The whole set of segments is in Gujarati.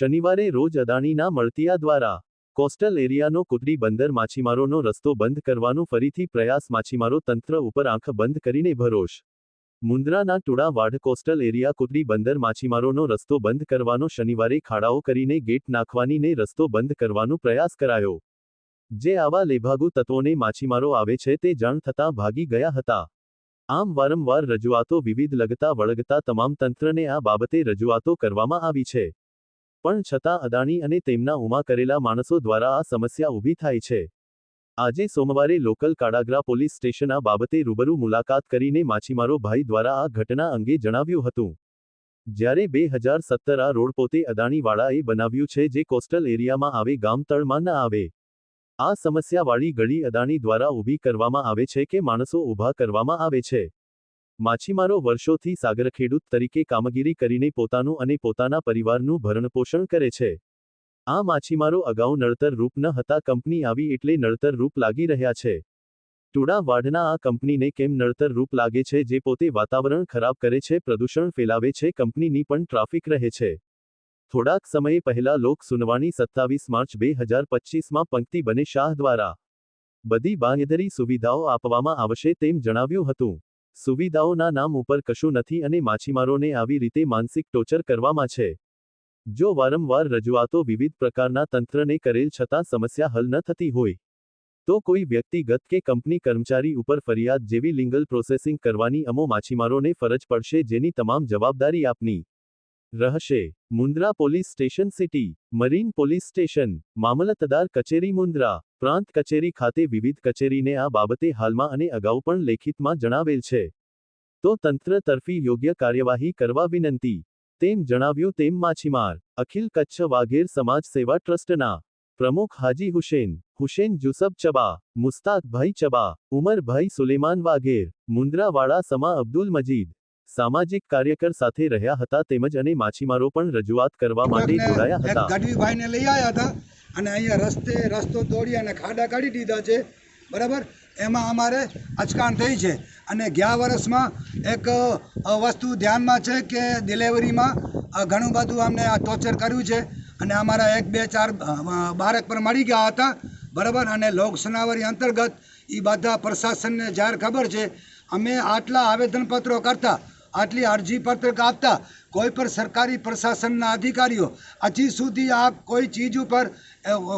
શનિવારે રોજ અદાણીના મળતિયા દ્વારા કોસ્ટલ એરિયાનો કુદરી બંદર માછીમારોનો રસ્તો બંધ કરવાનો ફરીથી પ્રયાસ માછીમારો તંત્ર ઉપર આંખ બંધ કરીને ભરોશ. મુન્દ્રાના ટુડા વાઢ કોસ્ટલ એરિયા કુદરી બંદર માછીમારોનો રસ્તો બંધ કરવાનો શનિવારે ખાડાઓ કરીને ગેટ નાખવાની ને રસ્તો બંધ કરવાનો પ્રયાસ કરાયો. જે આવા લેભાગુ તત્વોને માછીમારો આવે છે તે જાણ થતાં ભાગી ગયા હતા. આમ વારંવાર રજૂઆતો વિવિધ લગતા વળગતા તમામ તંત્રને આ બાબતે રજૂઆતો કરવામાં આવી છે. પણ છતાં અદાણી અને તેમના ઉમા કરેલા માણસો દ્વારા આ સમસ્યા ઊભી થાય છે. આજે સોમવારે લોકલ કાડાગરા પોલીસ સ્ટેશન આ બાબતે રૂબરૂ મુલાકાત કરીને માછીમારો ભાઈ દ્વારા આ ઘટના અંગે જણાવ્યું હતું. જ્યારે બે હજાર સત્તર આ રોડ પોતે અદાણીવાળાએ બનાવ્યું છે જે કોસ્ટલ એરિયામાં આવે, ગામ તળમાં ન આવે. આ સમસ્યાવાળી ગળી અદાણી દ્વારા ઊભી કરવામાં આવે છે કે માણસો ઊભા કરવામાં આવે છે. માછીમારો વર્ષોથી સાગરખેડૂત તરીકે કામગીરી કરીને પોતાનું અને પોતાના પરિવારનું ભરણપોષણ કરે છે. આ માછીમારો અગાઉ નળતર રૂપ ન હતા, કંપની આવી એટલે નળતર રૂપ લાગી રહ્યા છે. ટુડા વાઢના આ કંપનીને કેમ નળતર રૂપ લાગે છે જે પોતે વાતાવરણ ખરાબ કરે છે, પ્રદૂષણ ફેલાવે છે, કંપનીની પણ ટ્રાફિક રહે છે. થોડાક સમયે પહેલા લોક સુનવાણી સત્તાવીસ માર્ચ બે હજાર પચીસમાં પંક્તિ બને શાહ દ્વારા. બધી બાંયધરી સુવિધાઓ આપવામાં આવશે તેમ જણાવ્યું હતું. સુવિધાઓના નામ ઉપર કશું નથી અને માછીમારોને આવી રીતે માનસિક ટોચર કરવામાં છે. જો વારંવાર રજૂઆતો વિવિધ પ્રકારના તંત્રને કરેલ છતાં સમસ્યા હલ ન થતી હોય, તો કોઈ વ્યક્તિગત કે કંપની કર્મચારી ઉપર ફરિયાદ જેવી લીગલ પ્રોસેસિંગ કરવાની અમો માછીમારોને ફરજ પડશે જેની તમામ જવાબદારી આપની. રહેશે. Mundra police station city, marine police station, મામલતદાર કચેરી મુન્દ્રા, પ્રાંત કચેરી ખાતે વિવિધ કચેરીને આ બાબતે હાલમાં અને અગાઉ પણ લેખિતમાં જણાવેલ છે. તો તંત્ર તરફી યોગ્ય કાર્યવાહી કરવા વિનંતી. તેમ જણાવ્યું તેમ માછીમાર, અખિલ કચ્છ વાઘેર સમાજ સેવા ટ્રસ્ટના પ્રમુખ હાજી હુસેન હુસેન જુસબ ચબા, મુસ્તાકભાઈ ચબા, ઉમરભાઈ સુલેમાન વાઘેર મુન્દ્રાવાડા સમા અબ્દુલ મજીદ સામાજિક કાર્યકર સાથે રહ્યા હતા તેમજ અને માછીમારો પણ રજૂઆત કરવા માટે જોડાયા હતા. ગઢવીભાઈને લઈ આવ્યા હતા અને અહીંયા રસ્તે રસ્તો તોડી અને ખાડા કાઢી દીધા છે. બરાબર? એમાં અમારે અચકાણ થઈ છે. અને ગયા વર્ષમાં એક વસ્તુ ધ્યાનમાં છે કે ડિલેવરીમાં ઘણું બધું અમને આ ટોર્ચર કર્યું છે અને અમારા એક બે ચાર બાળક પણ મળી ગયા હતા. બરાબર? અને લોક સુનાવણી અંતર્ગત એ બધા પ્રશાસનને જાહેર ખબર છે. અમે આટલા આવેદનપત્રો કરતા આટલી અરજી પત્રક આપતા કોઈ પણ સરકારી પ્રશાસનના અધિકારીઓ હજી સુધી આ કોઈ ચીજ ઉપર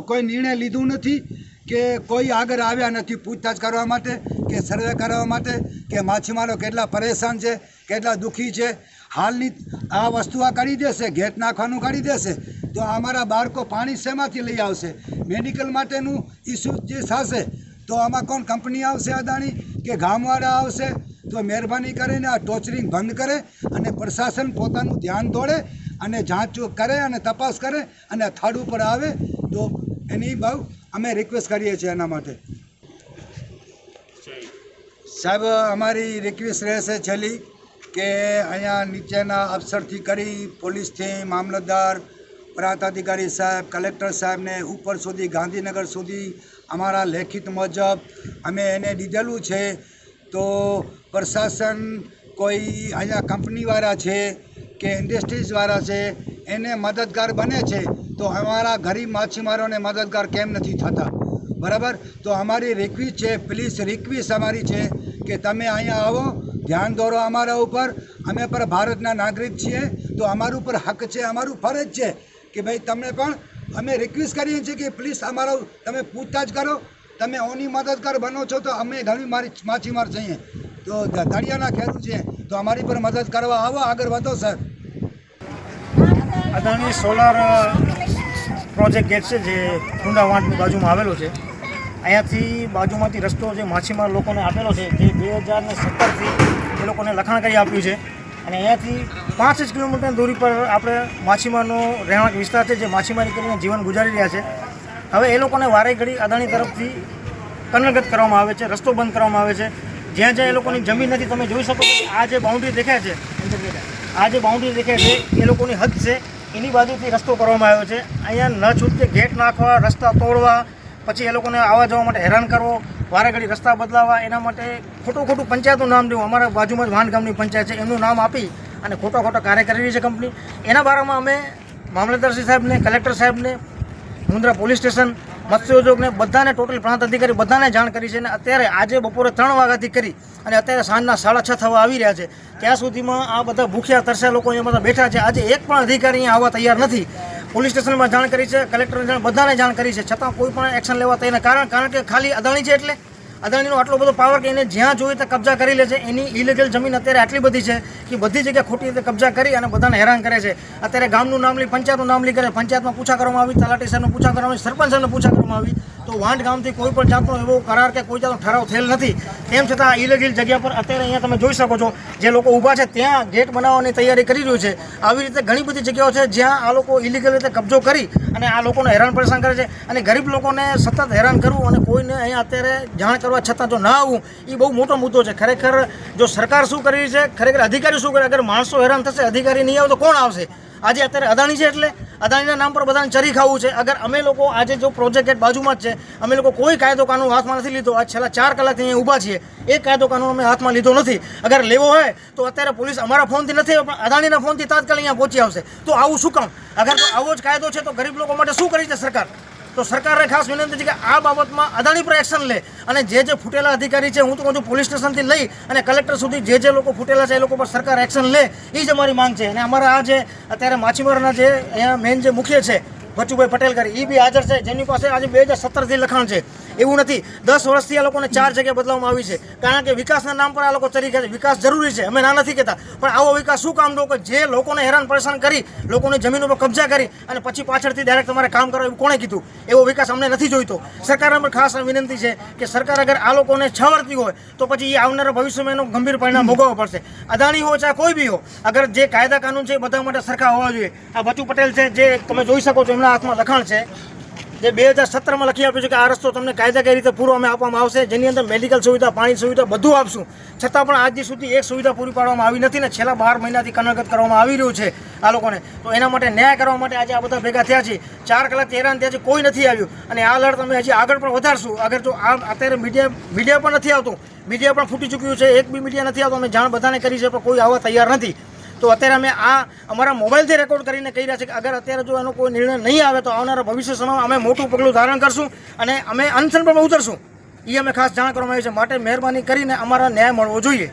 કોઈ નિર્ણય લીધું નથી કે કોઈ આગળ આવ્યા નથી પૂછતાછ કરવા માટે, કે સર્વે કરવા માટે, કે માછીમારો કેટલા પરેશાન છે, કેટલા દુઃખી છે. હાલની આ વસ્તુ આ કરી દેશે ગેટ નાખવાનું કરી દેશે, તો અમારા બાળકો પાણી શેમાંથી લઈ આવશે? મેડિકલ માટેનું ઇસ્યુ જે થશે, તો આમાં કોણ કંપની આવશે અદાણી, કે ગામવાળા આવશે? તો મહેરબાની કરીને આ ટોર્ચરિંગ બંધ કરે અને પ્રશાસન પોતાનું ધ્યાન દોડે અને જાંચ કરે અને તપાસ કરે અને થર્ડ ઉપર આવે તો એની બહુ અમે રિક્વેસ્ટ કરીએ છીએ એના માટે. સાહેબ, અમારી રિક્વેસ્ટ રહેશે છેલ્લી કે અહીંયા નીચેના અફસરથી કરી પોલીસથી મામલતદાર, પ્રાંત અધિકારી સાહેબ, કલેક્ટર સાહેબને ઉપર સુધી, ગાંધીનગર સુધી અમારા લેખિત મુજબ અમે એને દીધેલું છે. તો પ્રશાસન કોઈ અહીંયા કંપનીવાળા છે કે ઇન્ડસ્ટ્રીઝવાળા છે, એને મદદગાર બને છે, તો અમારા ગરીબ માછીમારોને મદદગાર કેમ નથી થતા? બરાબર? તો અમારી રિક્વેસ્ટ છે પ્લીઝ રિક્વેસ્ટ અમારી છે કે તમે અહીંયા આવો, ધ્યાન દોરો અમારા ઉપર. અમે પણ ભારતના નાગરિક છીએ, તો અમારું ઉપર હક છે, અમારું ફરજ છે કે ભાઈ તમને પણ અમે રિક્વેસ્ટ કરીએ છીએ કે પ્લીઝ અમારો તમે પૂછતાછ કરો. તમે ઓની મદદગાર બનો છો તો અમે ઘણી મારી માછીમાર છીએ. તો દરિયાના ખેડૂત છે, તો અમારી પર મદદ કરવા આવો, આગળ વધો, sir. Adani solar project gate છે જે કુંડા બાજુમાં આવેલો છે. અહીંયાથી બાજુમાંથી રસ્તો જે માછીમાર લોકોને આપેલો છે, જે બે હજાર ને સત્તરથી એ લોકોને લખાણ કરી આપ્યું છે. અને અહીંયાથી પાંચ જ કિલોમીટર દૂરી પર આપણે માછીમારનો રહેણાંક વિસ્તાર છે, જે માછીમારી કરીને જીવન ગુજારી રહ્યા છે. હવે એ લોકોને વારે ઘડી અદાણી તરફથી કનલગત કરવામાં આવે છે, રસ્તો બંધ કરવામાં આવે છે. જ્યાં જ્યાં એ લોકોની જમીન નથી, તમે જોઈ શકો આ જે બાઉન્ડ્રી દેખાય છે, આ જે બાઉન્ડ્રી દેખાય છે, એ લોકોની હદ છે. એની બાજુથી રસ્તો કરવામાં આવ્યો છે. અહીંયા ન છૂટકે ગેટ નાખવા, રસ્તા તોડવા, પછી એ લોકોને આવવા જવા માટે હેરાન કરવો, વારે ઘડી રસ્તા બદલાવા એના માટે ખોટું ખોટું પંચાયતનું નામ લેવું અમારા બાજુમાં જ વાન ગામની પંચાયત છે, એમનું નામ આપી અને ખોટો ખોટો કાર્ય કરી રહી છે કંપની એના બારામાં અમે મામલતદારશ્રી સાહેબને, કલેક્ટર સાહેબને મુન્દ્રા પોલીસ સ્ટેશન મત્સ્યોદ્યોગને બધાને ટોટલ પ્રાંત અધિકારી બધાને જાણ કરી છે અને અત્યારે આજે બપોરે ત્રણ વાગ્યાથી કરી અને અત્યારે સાંજના સાડા છ થવા આવી રહ્યા છે. ત્યાં સુધીમાં આ બધા ભૂખ્યા, તરસ્યા લોકો અહીંયા બધા બેઠા છે. આજે એક પણ અધિકારી અહીંયા આવવા તૈયાર નથી. પોલીસ સ્ટેશનમાં જાણ કરી છે, કલેક્ટરને જાણ બધાને જાણ કરી છે. છતાં કોઈ પણ એક્શન લેવા તૈયાર કારણ કારણ કે ખાલી અદાણી છે એટલે? અદાણીનો આટલો બધો પાવર કે એને જ્યાં જોઈએ ત્યાં કબજા કરી લે છે. એની ઇલીગલ જમીન અત્યારે આટલી બધી છે કે બધી જગ્યાએ ખોટી રીતે કબજા કરી અને બધાને હેરાન કરે છે. અત્યારે ગામનું નામ પંચાયતનું નામ લઈ કરે, પંચાયતમાં પૂછા કરવામાં આવી, તલાટી સાહેબને પૂછા કરવામાં આવી, સરપંચ સાહેબને પૂછા કરવામાં આવી. તો વાંઢ ગામથી કોઈ પણ જાતનો એવો કરાર કે કોઈ જાતનો ઠરાવ થયેલ નથી. તેમ છતાં આ ઇલીગલ જગ્યા પર અત્યારે અહીંયા તમે જોઈ શકો છો, જે લોકો ઊભા છે ત્યાં ગેટ બનાવવાની તૈયારી કરી રહ્યું છે. આવી રીતે ઘણી બધી જગ્યાઓ છે જ્યાં આ લોકો ઇલીગલ રીતે કબજો કરી અને આ લોકોને હેરાન પરેશાન કરે છે. અને ગરીબ લોકોને સતત હેરાન કરવું અને કોઈને અહીંયા અત્યારે જાણ કરવા છતાં જો ના આવવું એ બહુ મોટો મુદ્દો છે. ખરેખર જો સરકાર શું કરી છે, ખરેખર અધિકારી શું કરે? અગર માણસો હેરાન થશે, અધિકારી નહીં આવે તો કોણ આવશે? આજે અત્યારે અદાણી છે એટલે અદાણીના નામ પર બધાને ચરી ખાવું છે. અગર અમે લોકો આજે જો પ્રોજેક્ટ બાજુમાં જ છે, અમે લોકો કોઈ કાયદો કાનૂન હાથમાં નથી લીધો. આ છેલ્લા ચાર કલાકથી અહીંયા ઊભા છીએ. એ કાયદો કાનૂન અમે હાથમાં લીધો નથી. અગર લેવો હોય, તો અત્યારે પોલીસ અમારા ફોનથી નથી, પણ અદાણીના ફોનથી તાત્કાલિક અહીંયા પહોંચી આવશે. તો આવું શું કામ? અગર આવો જ કાયદો છે, તો ગરીબ લોકો માટે શું કરી છે સરકાર? તો સરકારને ખાસ વિનંતી છે કે આ બાબતમાં અદાણી પર એક્શન લે અને જે જે ફૂટેલા અધિકારી છે, હું તો કહું પોલીસ સ્ટેશનથી લઈ અને કલેક્ટર સુધી જે જે લોકો ફૂટેલા છે, એ લોકો પર સરકાર એક્શન લે એ જ અમારી માંગ છે. અને અમારા આ જે અત્યારે માછીમારના જે અહીંયા મેન જે મુખ્ય છે બચુભાઈ પટેલ કરી એ બી હાજર છે. જેની પાસે આજે બે હજાર સત્તરથી લખાણ છે. એવું નથી. દસ વર્ષથી આ લોકોને ચાર જગ્યાએ બદલાવવામાં આવી છે. કારણ કે વિકાસના નામ પર આ લોકો ગયા છે. વિકાસ જરૂરી છે. અમે ના નથી કહેતા. પણ આવો વિકાસ શું કામ દો કે જે લોકોને હેરાન પરેશાન કરી, લોકોની જમીનો પર કબજા કરી અને પછી પાછળથી ડાયરેક્ટ તમારે કામ કરો એવું કોણે કીધું? એવો વિકાસ અમને નથી જોઈતો. સરકારને પણ ખાસ વિનંતી છે કે સરકાર અગર આ લોકોને છાવરતી હોય, તો પછી એ આવનારા ભવિષ્યમાં એનો ગંભીર પરિણામ ભોગવવો પડશે. અદાણી હોય ચાહે કોઈ બી હો, અગર જે કાયદા કાનૂન છે બધા માટે સરખા હોવા જોઈએ. આ બચુ પટેલ છે, જે તમે જોઈ શકો છો એમના હાથમાં લખાણ છે. જે બે હજાર સત્તરમાં લખી આપ્યું છે કે આ રસ્તો તમને કાયદાકીય રીતે પૂરો અમે આપવામાં આવશે, જેની અંદર મેડિકલ સુવિધા, પાણી સુવિધા બધું આપશું. છતાં પણ આજ સુધી એક સુવિધા પૂરી પાડવામાં આવી નથી ને છેલ્લા બાર મહિનાથી કનગત કરવામાં આવી રહ્યું છે આ લોકોને. તો એના માટે ન્યાય કરવા માટે આજે આ બધા ભેગા થયા છે. ચાર કલાક હેરાન થયા છે કોઈ નથી આવ્યું. અને આ લડ તમે હજી આગળ પણ વધારશું. અગર જો આ અત્યારે મીડિયા મીડિયા પણ નથી આવતું મીડિયા પણ ફૂટી ચૂક્યું છે, એક બી મીડિયા નથી આવતું, અમે જાણ બધાને કરી છે, પણ કોઈ આવવા તૈયાર નથી. તો અત્યારે અમે આ અમારા મોબાઈલથી રેકોર્ડ કરીને કહી રહ્યા છે કે અગર અત્યારે જો એનો કોઈ નિર્ણય નહીં આવે તો આવનારા ભવિષ્ય સમયમાં અમે મોટું પગલું ધારણ કરશું અને અમે અનશન પર ઉતરશું. એ અમે ખાસ જાણ કરવામાં આવી છે. માટે મહેરબાની કરીને અમારા ન્યાય મળવો જોઈએ.